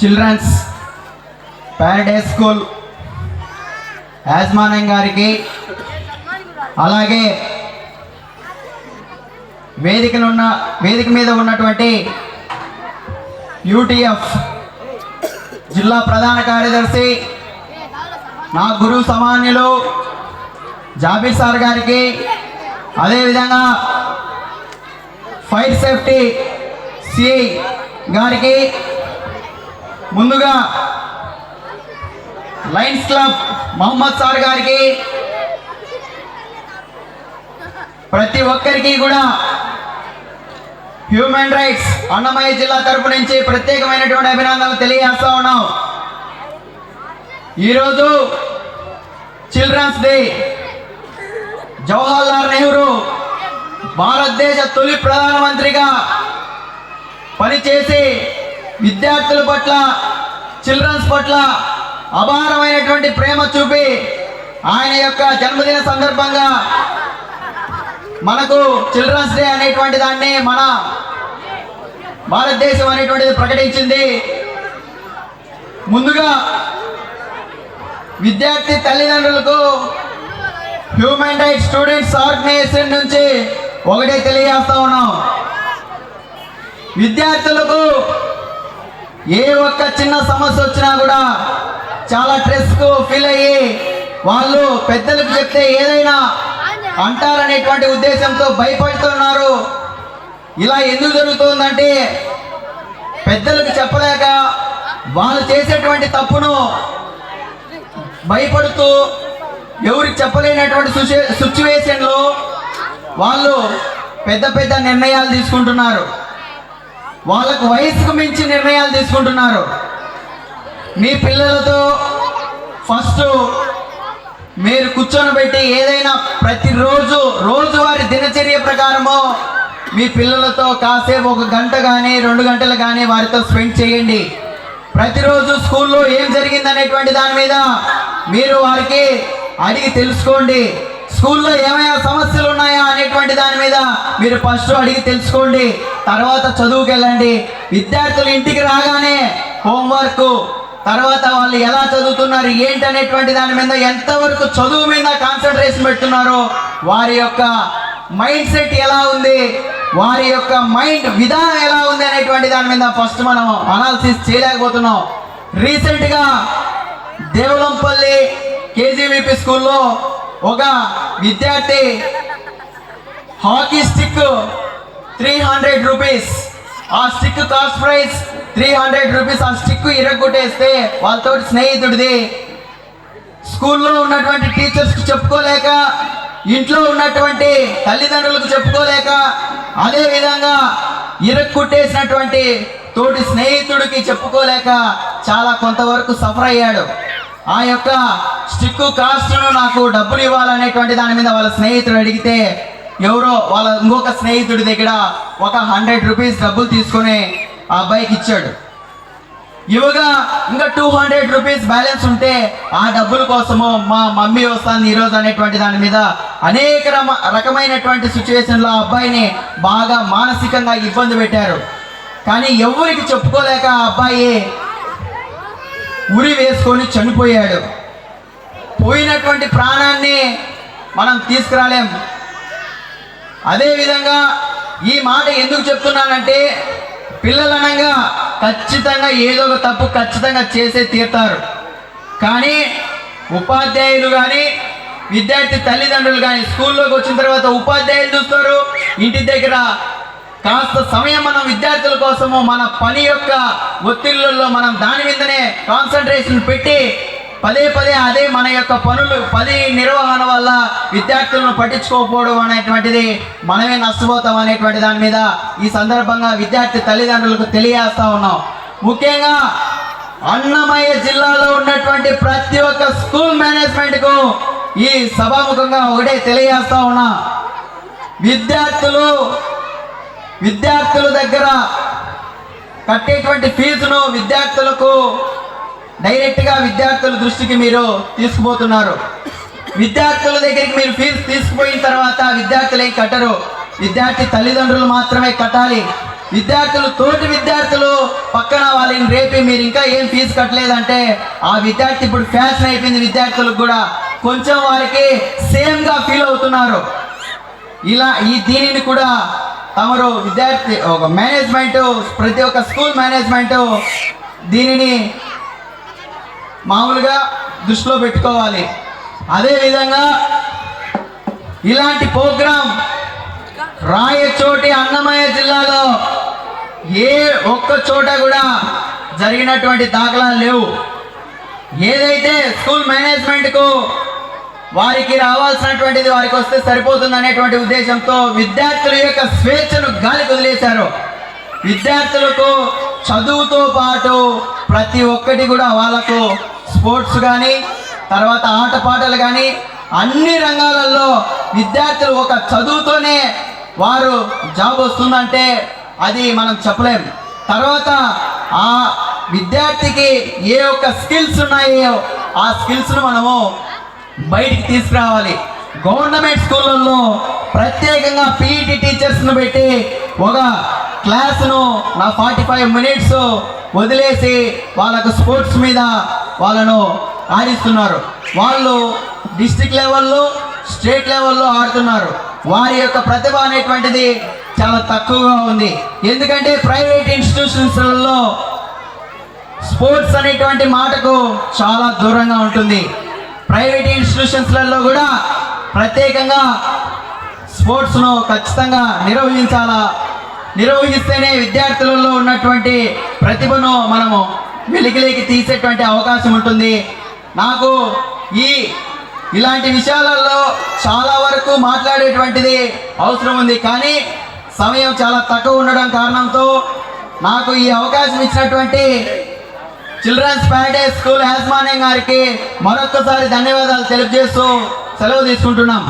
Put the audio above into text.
Children's Paradise school యాజమాన్యం గారికి అలాగే వేదికలు ఉన్న వేదిక మీద ఉన్నటువంటి యూటీఎఫ్ జిల్లా ప్రధాన కార్యదర్శి నా గురువు సమాన్యులు జాబీర్ సార్ గారికి అదేవిధంగా ఫైర్ సేఫ్టీ సిఐ గారికి ముందుగా లయన్స్ క్లబ్ మహమ్మద్ సార్ గారికి ప్రతి ఒక్కరికి కూడా హ్యూమన్ రైట్స్ అన్నమయ్య జిల్లా తరపు నుంచి ప్రత్యేకమైనటువంటి అభినందనలు తెలియజేస్తా ఉన్నాం. ఈరోజు చిల్డ్రన్స్ డే. జవహర్లాల్ నెహ్రూ భారతదేశ తొలి ప్రధానమంత్రిగా పనిచేసి విద్యార్థుల పట్ల చిల్డ్రన్స్ పట్ల అపారమైనటువంటి ప్రేమ చూపి ఆయన యొక్క జన్మదిన సందర్భంగా మనకు చిల్డ్రన్స్ డే అనేటువంటి దాన్ని మన భారతదేశం అనేటువంటిది ప్రకటించింది. ముందుగా విద్యార్థి తల్లిదండ్రులకు హ్యూమన్ రైట్స్ స్టూడెంట్స్ ఆర్గనైజేషన్ నుంచి ఒకటే తెలియజేస్తా ఉన్నాం. విద్యార్థులకు ఏ ఒక్క చిన్న సమస్య వచ్చినా కూడా చాలా స్ట్రెస్కు ఫీల్ అయ్యి వాళ్ళు పెద్దలకు చెప్తే ఏదైనా అంటారనేటువంటి ఉద్దేశంతో భయపడుతున్నారు. ఇలా ఎందుకు జరుగుతుందంటే పెద్దలకు చెప్పలేక వాళ్ళు చేసేటువంటి తప్పును భయపడుతూ ఎవరికి చెప్పలేనటువంటి సిచ్యువేషన్లో వాళ్ళు పెద్ద పెద్ద నిర్ణయాలు తీసుకుంటున్నారు. వాళ్ళకు వయసుకు మించి నిర్ణయాలు తీసుకుంటున్నారు. మీ పిల్లలతో ఫస్ట్ మీరు కూర్చొని పెట్టి ఏదైనా ప్రతిరోజు రోజువారి దినచర్య ప్రకారము మీ పిల్లలతో కాసేపు ఒక గంట కానీ రెండు గంటలు కానీ వారితో స్పెండ్ చేయండి. ప్రతిరోజు స్కూల్లో ఏం జరిగింది అనేటువంటి దాని మీద మీరు వారికి అడిగి తెలుసుకోండి. స్కూల్లో ఏమైనా సమస్యలు ఉన్నాయా అనేటువంటి దాని మీద మీరు ఫస్ట్ అడిగి తెలుసుకోండి తర్వాత చదువుకు వెళ్ళండి. విద్యార్థులు ఇంటికి రాగానే హోంవర్క్ తర్వాత వాళ్ళు ఎలా చదువుతున్నారు ఏంటి అనేటువంటి దాని మీద ఎంతవరకు చదువు మీద కాన్సన్ట్రేషన్ పెడుతున్నారో వారి యొక్క మైండ్ సెట్ ఎలా ఉంది వారి యొక్క మైండ్ విధానం ఎలా ఉంది అనేటువంటి దాని మీద ఫస్ట్ మనం అనాలిసిస్ చేయలేకపోతున్నాం. రీసెంట్గా దేవులంపల్లి కేజీవీపీ స్కూల్లో ఒక విద్యార్థి hockey stick three hundred rupees. ఆ stick cost price three hundred rupees. ఆ స్టిక్ ఇరగొట్టేస్తే వాళ్ళతో స్నేహితుడిది. స్కూల్లో ఉన్నటువంటి టీచర్స్కి చెప్పుకోలేక ఇంట్లో ఉన్నటువంటి తల్లిదండ్రులకు చెప్పుకోలేక అదే విధంగా ఇరక్కుట్టేసినటువంటి తోటి స్నేహితుడికి చెప్పుకోలేక చాలా కొంతవరకు సఫర్ అయ్యాడు. ఆ యొక్క స్టిక్ కాస్ట్ను నాకు డబ్బులు ఇవ్వాలనేటువంటి దాని మీద వాళ్ళ స్నేహితుడు అడిగితే ఎవరో వాళ్ళ ఇంకొక స్నేహితుడి దగ్గర ఒక హండ్రెడ్ రూపీస్ డబ్బులు తీసుకొని ఆ అబ్బాయికి ఇచ్చాడు. ఇవ్వగా ఇంకా టూ హండ్రెడ్ రూపీస్ బ్యాలెన్స్ ఉంటే ఆ డబ్బుల కోసము మా మమ్మీ వస్తాను ఈరోజు అనేటువంటి దాని మీద అనేక రమ రకమైనటువంటి సిచ్యువేషన్లో ఆ అబ్బాయిని బాగా మానసికంగా ఇబ్బంది పెట్టారు. కానీ ఎవరికి చెప్పుకోలేక ఆ అబ్బాయి ఉరి వేసుకొని చనిపోయాడు. పోయినటువంటి ప్రాణాన్ని మనం తీసుకురాలేం. అదేవిధంగా ఈ మాట ఎందుకు చెప్తున్నానంటే పిల్లలనగా ఖచ్చితంగా ఏదో ఒక తప్పు ఖచ్చితంగా చేసే తీరుతారు. కానీ ఉపాధ్యాయులు కానీ విద్యార్థి తల్లిదండ్రులు కానీ స్కూల్లోకి వచ్చిన తర్వాత ఉపాధ్యాయులు చూస్తారు ఇంటి దగ్గర కాస్త సమయం మనం విద్యార్థుల కోసము మన పని యొక్క ఒత్తిళ్ళల్లో మనం దాని మీదనే కాన్సన్ట్రేషన్ పెట్టి పదే పదే అదే మన యొక్క పనులు పది నిర్వహణ వల్ల విద్యార్థులను పట్టించుకోకపోవడం అనేటువంటిది మనమే నష్టపోతాం అనేటువంటి దాని మీద ఈ సందర్భంగా విద్యార్థి తల్లిదండ్రులకు తెలియజేస్తా ఉన్నాం. ముఖ్యంగా అన్నమయ్య జిల్లాలో ఉన్నటువంటి ప్రతి ఒక్క స్కూల్ మేనేజ్మెంట్కు ఈ సభాముఖంగా ఒకటే తెలియజేస్తా ఉన్నా. విద్యార్థులు విద్యార్థుల దగ్గర కట్టేటువంటి ఫీజును విద్యార్థులకు డైరెక్ట్గా విద్యార్థుల దృష్టికి మీరు తీసుకుపోతున్నారు. విద్యార్థుల దగ్గరికి మీరు ఫీజు తీసుకుపోయిన తర్వాత విద్యార్థులు ఏం కట్టరు. విద్యార్థి తల్లిదండ్రులు మాత్రమే కట్టాలి. విద్యార్థులు తోటి విద్యార్థులు పక్కన వాళ్ళని రేపి మీరు ఇంకా ఏం ఫీజు కట్టలేదంటే ఆ విద్యార్థి ఇప్పుడు ఫ్యాషన్ అయిపోయింది విద్యార్థులకు కూడా. కొంచెం వారికి సేమ్గా ఫీల్ అవుతున్నారు. ఇలా ఈ దీనిని కూడా తమరు విద్యార్థి ఒక మేనేజ్మెంట్ ప్రతి ఒక్క స్కూల్ మేనేజ్మెంట్ దీనిని మామూలుగా దృష్టిలో పెట్టుకోవాలి. అదేవిధంగా ఇలాంటి ప్రోగ్రాం రాయచోటి అన్నమయ్య జిల్లాలో ఏ ఒక్క చోట కూడా జరిగినటువంటి దాఖలాలు లేవు. ఏదైతే స్కూల్ మేనేజ్మెంట్కు వారికి రావాల్సినటువంటిది వారికి వస్తే సరిపోతుంది అనేటువంటి ఉద్దేశంతో విద్యార్థుల యొక్క స్వేచ్ఛను గాలికి వదిలేశారు విద్యార్థులకు చదువుతో పాటు ప్రతి ఒక్కటి కూడా వాళ్ళకు స్పోర్ట్స్ కానీ తర్వాత ఆటపాటలు కానీ అన్ని రంగాలలో విద్యార్థులు ఒక చదువుతోనే వారు జాబ్ వస్తుందంటే అది మనం చెప్పలేం. తర్వాత ఆ విద్యార్థికి ఏ ఒక్క స్కిల్స్ ఉన్నాయో ఆ స్కిల్స్ను మనము బయటికి తీసుకురావాలి. గవర్నమెంట్ స్కూళ్ళల్లో ప్రత్యేకంగా పీఈటీ టీచర్స్ను పెట్టి ఒక క్లాసును నా ఫార్టీ ఫైవ్ మినిట్స్ వదిలేసి వాళ్ళకు స్పోర్ట్స్ మీద వాళ్ళను ఆడిస్తున్నారు. వాళ్ళు డిస్ట్రిక్ట్ లెవెల్లో స్టేట్ లెవెల్లో ఆడుతున్నారు. వారి యొక్క ప్రతిభ అనేటువంటిది చాలా తక్కువగా ఉంది. ఎందుకంటే ప్రైవేట్ ఇన్స్టిట్యూషన్స్లలో స్పోర్ట్స్ అనేటువంటి మాటకు చాలా దూరంగా ఉంటుంది. ప్రైవేట్ ఇన్స్టిట్యూషన్స్లలో కూడా ప్రత్యేకంగా స్పోర్ట్స్ను ఖచ్చితంగా నిర్వహించాలా? నిర్వహిస్తేనే విద్యార్థులలో ఉన్నటువంటి ప్రతిభను మనము వెలికిలేకి తీసేటువంటి అవకాశం ఉంటుంది. నాకు ఈ ఇలాంటి విషయాలలో చాలా వరకు మాట్లాడేటువంటిది అవసరం ఉంది. కానీ సమయం చాలా తక్కువ ఉండడం కారణంతో నాకు ఈ అవకాశం ఇచ్చినటువంటి చిల్డ్రన్స్ ప్యారడైజ్ స్కూల్ యాజమాన్యం గారికి మరొక్కసారి ధన్యవాదాలు తెలియజేస్తూ సెలవు తీసుకుంటున్నాం.